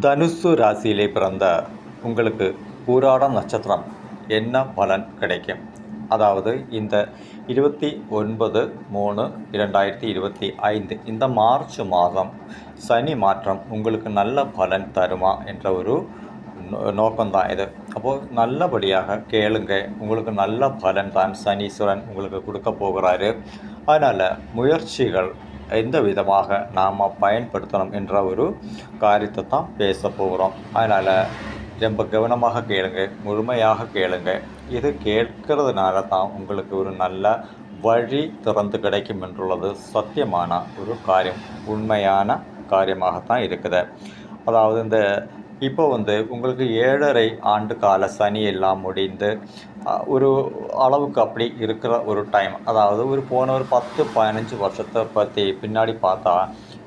தனுசு ராசியிலே பிறந்த உங்களுக்கு பூராடம் நட்சத்திரம் என்ன பலன் கிடைக்கும்? அதாவது இந்த இருபத்தி ஒன்பது மூணு இரண்டாயிரத்தி இருபத்தி ஐந்து இந்த மார்ச் மாதம் சனி மாற்றம் உங்களுக்கு நல்ல பலன் தருமா என்ற ஒரு நோக்கம்தான் இது. அப்போது நல்லபடியாக கேளுங்க. உங்களுக்கு நல்ல பலன் தான் சனீஸ்வரன் உங்களுக்கு கொடுக்க போகிறாரு. அதனால் முயற்சிகள் எந்த விதமாக நாம் பயன்படுத்தணும் என்ற ஒரு காரியத்தை தான் பேச போகிறோம். அதனால் ரொம்ப கவனமாக கேளுங்க முழுமையாக கேளுங்க. இது கேட்கறதுனால தான் உங்களுக்கு ஒரு நல்ல வழி திறந்து கிடைக்கும் என்றுள்ளது. சத்தியமான ஒரு காரியம் உண்மையான காரியமாகத்தான் இருக்குது. அதாவது இந்த இப்போ வந்து உங்களுக்கு ஏழரை ஆண்டு கால சனி எல்லாம் முடிந்து ஒரு அளவுக்கு அப்படி இருக்கிற ஒரு டைம் அதாவது ஒரு போன ஒரு பத்து பதினஞ்சு வருஷத்தை பற்றி பின்னாடி பார்த்தா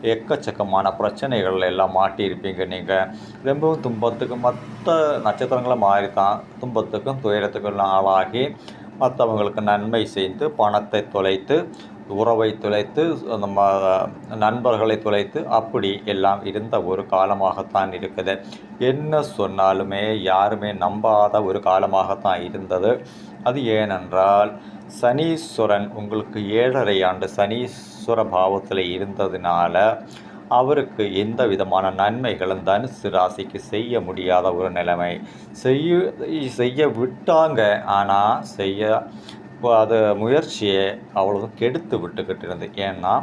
எக்கச்சக்கமான பிரச்சனைகள் எல்லாம் மாட்டியிருப்பீங்க நீங்கள் ரொம்பவும் துன்பத்துக்கு மற்ற நட்சத்திரங்களை மாறி தான் துன்பத்துக்கும் துயரத்துக்கும் ஆளாகி மற்றவங்களுக்கு நன்மை செய்து பணத்தை தொலைத்து உறவை தொலைத்து நம்ம நண்பர்களை தொலைத்து அப்படி எல்லாம் இருந்த ஒரு காலமாகத்தான் இருக்குது. என்ன சொன்னாலுமே யாருமே நம்பாத ஒரு காலமாகத்தான் இருந்தது. அது ஏனென்றால் சனீஸ்வரன் உங்களுக்கு ஏழரை ஆண்டு சனீஸ்வர பாவத்தில் இருந்ததுனால அவருக்கு எந்த விதமான நன்மைகளும் தனுசு ராசிக்கு செய்ய முடியாத ஒரு நிலைமை. செய்ய செய்ய விட்டாங்க. ஆனால் செய்ய அது முயற்சியை அவ்வளவும் கெடுத்து விட்டுக்கிட்டு இருந்து ஏன்னா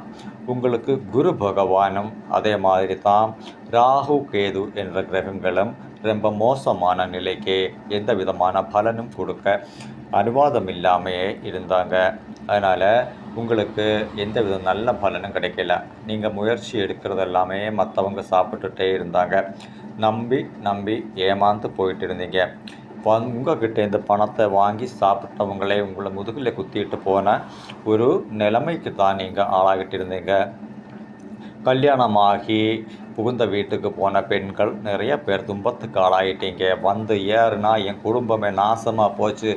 உங்களுக்கு குரு பகவானும் அதே மாதிரி தான் ராகு கேது என்ற கிரகங்களும் ரொம்ப மோசமான நிலைக்கு எந்த விதமான பலனும் கொடுக்க அனுவாதம் இல்லாமையே இருந்தாங்க. அதனால் உங்களுக்கு எந்த வித நல்ல பலனும் கிடைக்கல. நீங்கள் முயற்சி எடுக்கிறது எல்லாமே மற்றவங்க சாப்பிட்டுட்டே இருந்தாங்க. நம்பி நம்பி ஏமாந்து போயிட்டு இருந்தீங்க. உங்ககிட்ட இந்த பணத்தை வாங்கி சாப்பிட்டவங்களே உங்களை முதுகில் குத்திட்டு போன ஒரு நிலைமைக்கு தான் நீங்கள் ஆளாகிட்டு இருந்தீங்க. கல்யாணமாகி புகுந்த வீட்டுக்கு போன பெண்கள் நிறைய பேர் துன்பத்துக்கு ஆளாயிட்டீங்க. வந்து ஏறுனா என் குடும்பமே நாசமாக போச்சு.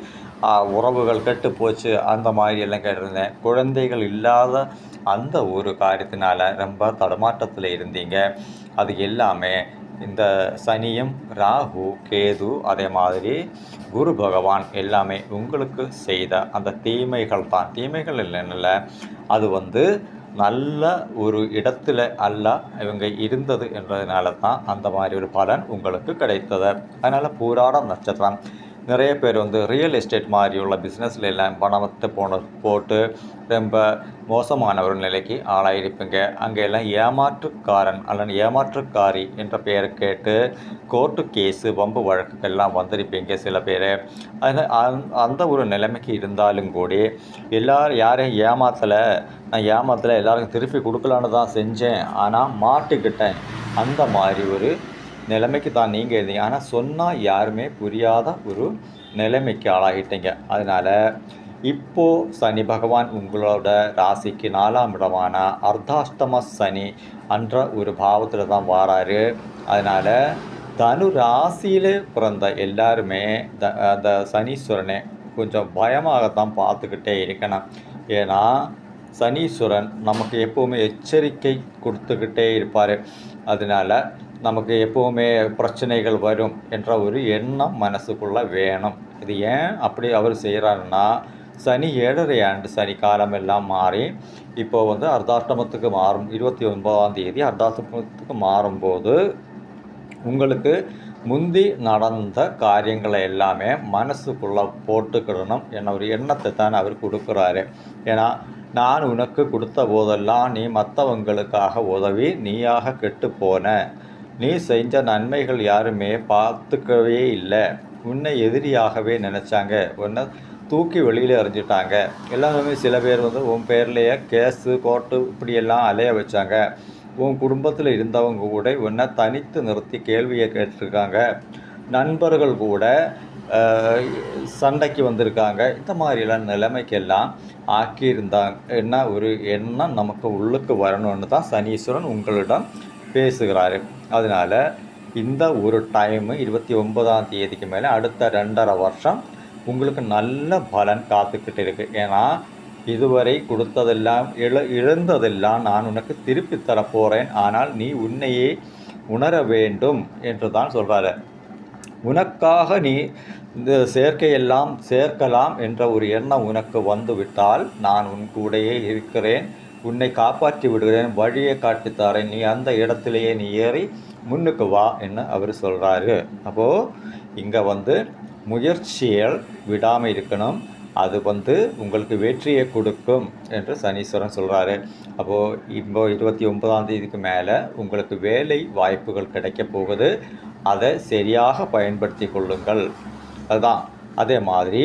உறவுகள் கெட்டு போச்சு. அந்த மாதிரி எல்லாம் கேட்டிருந்தேன் குழந்தைகள் இல்லாத அந்த ஒரு காரியத்தினால ரொம்ப தடுமாற்றத்தில் இருந்தீங்க. அது எல்லாமே இந்த சனியும் ராகு கேது அதே மாதிரி குரு பகவான் எல்லாமே உங்களுக்கு செய்த அந்த தீமைகள் தான். தீமைகள் இல்லைன்னு அது வந்து நல்ல ஒரு இடத்துல அல்ல இவங்க இருந்தது என்றதுனால தான் அந்த மாதிரி ஒரு பலன் உங்களுக்கு கிடைத்தது. அதனால் பூராடம் நட்சத்திரம். நிறைய பேர் வந்து ரியல் எஸ்டேட் மாதிரி உள்ள பிஸ்னஸில் எல்லாம் பணத்தை போன போட்டு ரொம்ப மோசமான ஒரு நிலைக்கு ஆளாயிருப்பீங்க. அங்கே எல்லாம் ஏமாற்றுக்காரன் அல்லது ஏமாற்றுக்காரி என்ற பெயரை கேட்டு கோர்ட்டு கேஸு வம்பு வழக்குக்கெல்லாம் வந்திருப்பீங்க சில பேர். அது அந்த ஒரு நிலைமைக்கு இருந்தாலும் கூட எல்லாரும் யாரையும் ஏமாற்றலை நான் ஏமாற்றலை எல்லாருக்கும் திருப்பி கொடுக்கலான்னு தான் செஞ்சேன். ஆனால் மாட்டிக்கிட்டேன். அந்த மாதிரி ஒரு நிலைமைக்கு தான் நீங்கள் இருந்தீங்க. ஆனால் சொன்னால் யாருமே புரியாத ஒரு நிலைமைக்கு ஆளாகிட்டீங்க. அதனால் இப்போது சனி பகவான் உங்களோட ராசிக்கு நாலாம் இடமான அர்த்தாஷ்டம சனி என்ற ஒரு பாவத்தில் தான் வாராரு. அதனால் தனு ராசியில் பிறந்த எல்லாருமே த அந்த சனீஸ்வரனை கொஞ்சம் பயமாகத்தான் பார்த்துக்கிட்டே இருக்கணும். ஏன்னா சனீஸ்வரன் நமக்கு எப்போவுமே எச்சரிக்கை கொடுத்துக்கிட்டே இருப்பார். அதனால் நமக்கு எப்போவுமே பிரச்சனைகள் வரும் என்ற ஒரு எண்ணம் மனசுக்குள்ளே வேணும். இது ஏன் அப்படி அவர் செய்கிறாருன்னா சனி ஏழரை ஆண்டு சனி காலம் எல்லாம் மாறி இப்போ வந்து அர்த்தாஷ்டமத்துக்கு மாறும். இருபத்தி ஒன்பதாம் தேதி அர்த்தாஷ்டமத்துக்கு மாறும்போது உங்களுக்கு முந்தி நடந்த காரியங்களை எல்லாமே மனசுக்குள்ளே போட்டுக்கிடணும் என்ற ஒரு எண்ணத்தை தான் அவர் கொடுக்குறாரு. ஏன்னா நான் உனக்கு கொடுத்த போதெல்லாம் நீ மற்றவங்களுக்காக உதவி நீயாக கெட்டு போன. நீ செஞ்ச நன்மைகள் யாருமே பார்த்துக்கவே இல்லை. உன்னை எதிரியாகவே நினச்சாங்க. உன்னை தூக்கி வெளியில் எறிஞ்சிட்டாங்க. எல்லாருமே சில பேர் வந்து உன் பேர்லேயே கேஸு கோர்ட்டு இப்படியெல்லாம் அலைய வச்சாங்க. உன் குடும்பத்தில் இருந்தவங்க கூட உன்னை தனித்து நிறுத்தி கேள்வியை கேட்டிருக்காங்க. நண்பர்கள் கூட சண்டைக்கு வந்திருக்காங்க. இந்த மாதிரிலாம் நிலைமைக்கெல்லாம் ஆக்கியிருந்தாங்க. என்ன ஒரு எண்ணம் நமக்கு உள்ளுக்கு வரணும்னு தான் சனீஸ்வரன் உங்களிடம் பேசுகிறாரு. அதனால் இந்த ஒரு டைமு இருபத்தி ஒன்பதாம் தேதிக்கு மேலே அடுத்த ரெண்டரை வருஷம் உங்களுக்கு நல்ல பலன் காத்துக்கிட்டு இருக்குது ஏன்னா இதுவரை கொடுத்ததெல்லாம் இழ இழந்ததெல்லாம் நான் உனக்கு திருப்பி தரப்போகிறேன் ஆனால் நீ உன்னையே உணர வேண்டும் என்று தான் சொல்கிறாரு உனக்காக நீ இந்த சேர்க்கையெல்லாம் சேர்க்கலாம் என்ற ஒரு எண்ணம் உனக்கு வந்துவிட்டால் நான் உன் கூடையே இருக்கிறேன். உன்னை காப்பாற்றி விடுகிறேன் வழியை காட்டித்தாரேன் நீ அந்த இடத்துலையே நீ ஏறி முன்னுக்கு வா என்று அவர் சொல்கிறாரு அப்போது இங்கே வந்து முயற்சியில் விடாமல் இருக்கணும். அது வந்து உங்களுக்கு வெற்றியை கொடுக்கும் என்று சனீஸ்வரன் சொல்கிறாரு அப்போது இப்போ இருபத்தி ஒன்பதாம் தேதிக்கு மேலே உங்களுக்கு வேலை வாய்ப்புகள் கிடைக்க போகுது. அதை சரியாக பயன்படுத்தி கொள்ளுங்கள். அதுதான். அதே மாதிரி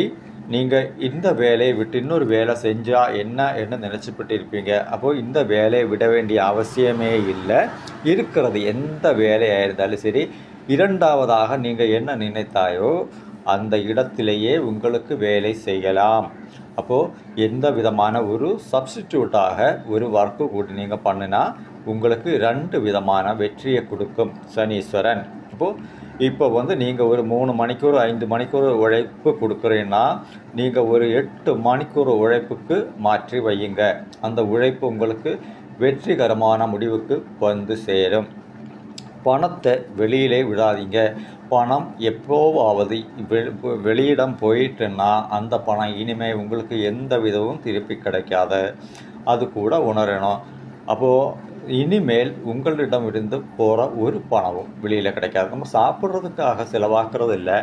நீங்கள் இந்த வேலையை விட்டு இன்னொரு வேலை செஞ்சால் என்ன என்ன நினச்சிப்பட்டு இருப்பீங்க அப்போது இந்த வேலையை விட வேண்டிய அவசியமே இல்லை. இருக்கிறது எந்த வேலையாக இருந்தாலும் சரி இரண்டாவதாக நீங்கள் என்ன நினைத்தாயோ அந்த இடத்திலேயே உங்களுக்கு வேலை செய்யலாம். அப்போது எந்த விதமான ஒரு சப்ஸ்டிடியூட்டாக ஒரு ஒர்க்கு கூட நீங்கள் பண்ணினா உங்களுக்கு ரெண்டு விதமான வெற்றியை கொடுக்கும் சனீஸ்வரன். அப்போது இப்போ வந்து நீங்கள் ஒரு மூணு மணிக்கூர் ஐந்து மணிக்கூர் உழைப்பு கொடுக்குறீங்கன்னா நீங்கள் ஒரு எட்டு மணிக்கூர் உழைப்புக்கு மாற்றி வையுங்க. அந்த உழைப்பு உங்களுக்கு வெற்றிகரமான முடிவுக்கு வந்து சேரும். பணத்தை வெளியிலே விடாதீங்க. பணம் எப்போவாவது வெளியிடம் போயிட்டுன்னா அந்த பணம் இனிமேல் உங்களுக்கு எந்த விதமும் திருப்பி கிடைக்காத. அது கூட உணரணும். அப்போது இனிமேல் உங்களிடம் இருந்து போகிற ஒரு பணமும் வெளியில் கிடைக்காது. நம்ம சாப்பிட்றதுக்காக செலவாக்குறது இல்லை.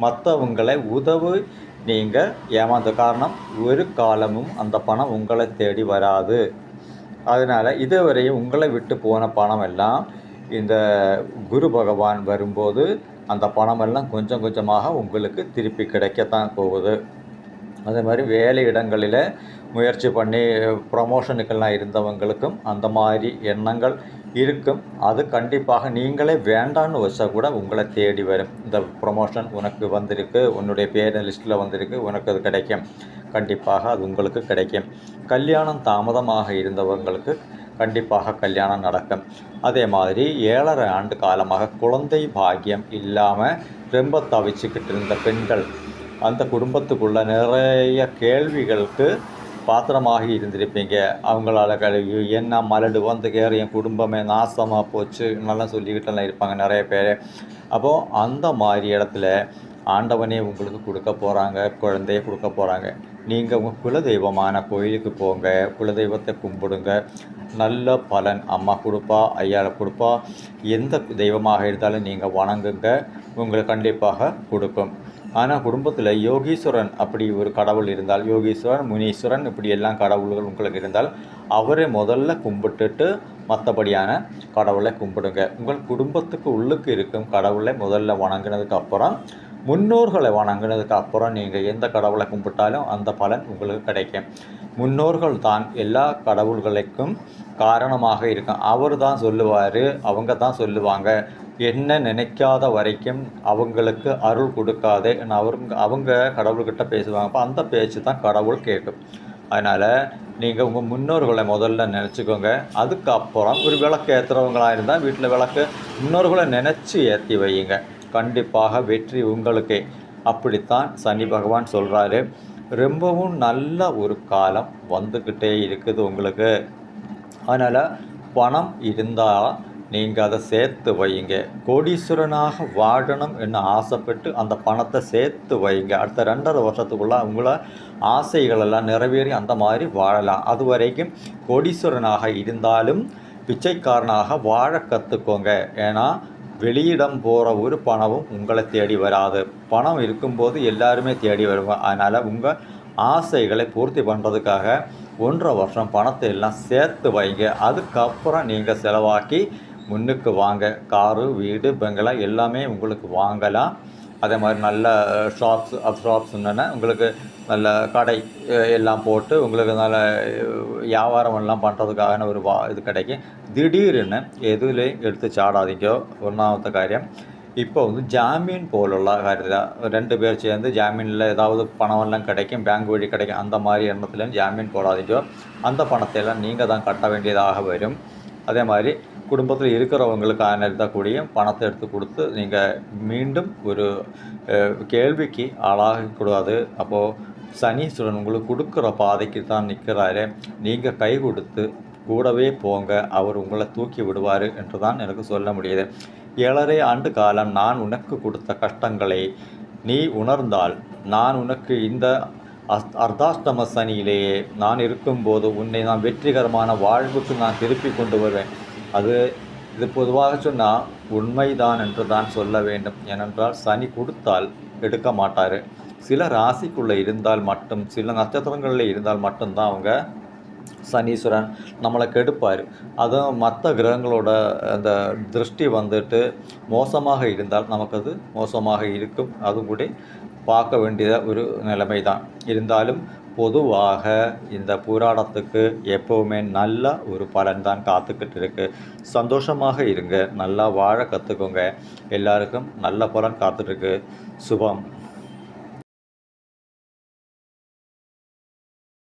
மற்றவங்களை உதவு நீங்கள் ஏமாந்த காரணம் ஒரு காலமும் அந்த பணம் உங்களை தேடி வராது. அதனால் இதுவரையும் உங்களை விட்டு போன பணம் எல்லாம் இந்த குரு பகவான் வரும்போது அந்த பணமெல்லாம் கொஞ்சம் கொஞ்சமாக உங்களுக்கு திருப்பி கிடைக்கத்தான் போகுது. அதே மாதிரி வேலை இடங்களில் முயற்சி பண்ணி ப்ரமோஷனுக்கெல்லாம் இருந்தவங்களுக்கும் அந்த மாதிரி எண்ணங்கள் இருக்கும். அது கண்டிப்பாக நீங்களே வேண்டான்னு வச்சா கூட உங்களை தேடி வரும். இந்த ப்ரொமோஷன் உனக்கு வந்திருக்கு உன்னுடைய பேர் லிஸ்ட்டில் வந்திருக்கு உனக்கு அது கிடைக்கும். கண்டிப்பாக அது உங்களுக்கு கிடைக்கும். கல்யாணம் தாமதமாக இருந்தவங்களுக்கு கண்டிப்பாக கல்யாணம் நடக்கும். அதே மாதிரி ஏழரை ஆண்டு காலமாக குழந்தை பாக்கியம் இல்லாமல் ரொம்ப தவிச்சுக்கிட்டு இருந்த பெண்கள் அந்த குடும்பத்துக்குள்ள நிறைய கேள்விகளுக்கு பாத்திரமாகி இருந்திருப்பீங்க. அவங்களால கழுவி என்ன மலடு வந்து கேற என் குடும்பமே நாசமாக போச்சு நல்லா சொல்லிக்கிட்டெல்லாம் இருப்பாங்க நிறைய பேர். அப்போது அந்த மாதிரி இடத்துல ஆண்டவனே உங்களுக்கு கொடுக்க போகிறாங்க குழந்தைய கொடுக்க போகிறாங்க நீங்கள் உங்கள் குலதெய்வமான கோயிலுக்கு போங்க குலதெய்வத்தை கும்பிடுங்க. நல்ல பலன் அம்மா கொடுப்பா ஐயாவை கொடுப்பா. எந்த தெய்வமாக இருந்தாலும் நீங்கள் வணங்குங்க உங்களுக்கு கண்டிப்பாக கொடுக்கும். ஆனால் குடும்பத்தில் யோகீஸ்வரன் அப்படி ஒரு கடவுள் இருந்தால் யோகீஸ்வரன் முனீஸ்வரன் இப்படி எல்லாம் கடவுள்கள் உங்களுக்கு இருந்தால் அவரை முதல்ல கும்பிட்டுட்டு மற்றபடியான கடவுளை கும்பிடுங்க. உங்கள் குடும்பத்துக்கு உள்ளுக்கு இருக்கும் கடவுளை முதல்ல வணங்கினதுக்கு அப்புறம் முன்னோர்களை வணங்கினதுக்கு அப்புறம் நீங்கள் எந்த கடவுளை கும்பிட்டாலும் அந்த பலன் உங்களுக்கு கிடைக்கும். முன்னோர்கள் தான் எல்லா கடவுள்களுக்கும் காரணமாக இருக்கும். அவர் தான் சொல்லுவார் அவங்க தான் சொல்லுவாங்க. என்ன நினைக்காத வரைக்கும் அவங்களுக்கு அருள் கொடுக்காதே. அவங்க அவங்க கடவுள்கிட்ட பேசுவாங்க. அப்போ அந்த பேச்சு தான் கடவுள் கேட்கும். அதனால் நீங்கள் உங்கள் முன்னோர்களை முதல்ல நினச்சிக்கோங்க. அதுக்கப்புறம் ஒரு விளக்கு ஏற்றுறவங்களாக இருந்தால் வீட்டில் விளக்கு முன்னோர்களை நினச்சி ஏற்றி வையுங்க. கண்டிப்பாக வெற்றி உங்களுக்கே. அப்படித்தான் சனி பகவான் சொல்கிறாரு ரொம்பவும் நல்ல ஒரு காலம் வந்துக்கிட்டே இருக்குது உங்களுக்கு. அதனால் பணம் இருந்தால் நீங்கள் அதை சேர்த்து வையுங்க கோடீஸ்வரனாக வாழணும் என்று ஆசைப்பட்டு அந்த பணத்தை சேர்த்து வைங்க. அடுத்த ரெண்டரை வருஷத்துக்குள்ளே உங்களை ஆசைகளெல்லாம் நிறைவேறி அந்த மாதிரி வாழலாம். அது வரைக்கும் கோடீஸ்வரனாக இருந்தாலும் பிச்சைக்காரனாக வாழ கற்றுக்கோங்க ஏன்னா வெளியிடம் போகிற ஒரு பணமும் உங்களை தேடி வராது. பணம் இருக்கும்போது எல்லாருமே தேடி வருவாங்க அதனால் உங்கள் ஆசைகளை பூர்த்தி பண்ணுறதுக்காக ஒன்றரை வருஷம் பணத்தை எல்லாம் சேர்த்து வைங்க. அதுக்கப்புறம் நீங்கள் செலவாக்கி முன்னுக்கு வாங்க. காரு வீடு பெங்களா எல்லாமே உங்களுக்கு வாங்கலாம். அதே மாதிரி நல்ல ஷாப்ஸ் அப் ஷாப்ஸ்ன்னா உங்களுக்கு நல்ல கடை எல்லாம் போட்டு உங்களுக்கு நல்ல வியாபாரம் எல்லாம் பண்ணுறதுக்கான ஒரு வா இது கிடைக்கும். திடீர்னு எதுலேயும் எடுத்து சாடாதீங்கோ ஒன்றாമത്തെ காரியம். இப்போ வந்து ஜாமீன் போലുള്ള കാര്യத்தில் ரெண்டு பேர் சேர்ந்து ஜாமீனில் ஏதாவது பணமெல்லாம் கிடைக்கும் பேங்க் வழி கிடைக்கும் அந்த மாதிரி எண்ணத்துலையும் ஜாமீன் போடாதீங்கோ. அந்த பணத்தையெல்லாம் நீங்கள் தான் கட்ட வேண்டியதாக வரும். அதே மாதிரி குடும்பத்தில் இருக்கிறவங்களுக்கு அனர்த்தா கூடியும் பணத்தை எடுத்து கொடுத்து நீங்கள் மீண்டும் ஒரு கேள்விக்கு ஆளாகக்கூடாது. அப்போது சனீஸ்வரன் உங்களுக்கு கொடுக்குற பாதைக்கு தான் நிற்கிறாரு. நீங்கள் கை கொடுத்து கூடவே போங்க. அவர் உங்களை தூக்கி விடுவார் என்று தான் எனக்கு சொல்ல முடியுது. ஏழரை ஆண்டு காலம் நான் உனக்கு கொடுத்த கஷ்டங்களை நீ உணர்ந்தால் நான் உனக்கு இந்த அஸ் அர்த்தாஷ்டம சனியிலேயே நான் இருக்கும்போது உன்னை நான் வெற்றிகரமான வாழ்வுக்கு நான் திருப்பி கொண்டு வருவேன். அது இது பொதுவாக சொன்னால் உண்மைதான் என்று தான் சொல்ல வேண்டும். ஏனென்றால் சனி கொடுத்தால் எடுக்க மாட்டார். சில ராசிக்குள்ளே இருந்தால் மட்டும் சில நட்சத்திரங்களில் இருந்தால் மட்டும்தான் அவங்க சனீஸ்வரன் நம்மளை கெடுப்பார். அதுவும் மற்ற கிரகங்களோட அந்த திருஷ்டி வந்துட்டு மோசமாக இருந்தால் நமக்கு அது மோசமாக இருக்கும். அதுவும் கூட பார்க்க வேண்டிய ஒரு நிலைமை தான் இருந்தாலும் பொதுவாக இந்த போராட்டத்துக்கு எப்போவுமே நல்ல ஒரு பலன் தான் காத்துக்கிட்டு இருக்குது சந்தோஷமாக இருங்க நல்லா வாழ கற்றுக்கோங்க எல்லாருக்கும் நல்ல பலன் காத்துட்ருக்கு சுபம்.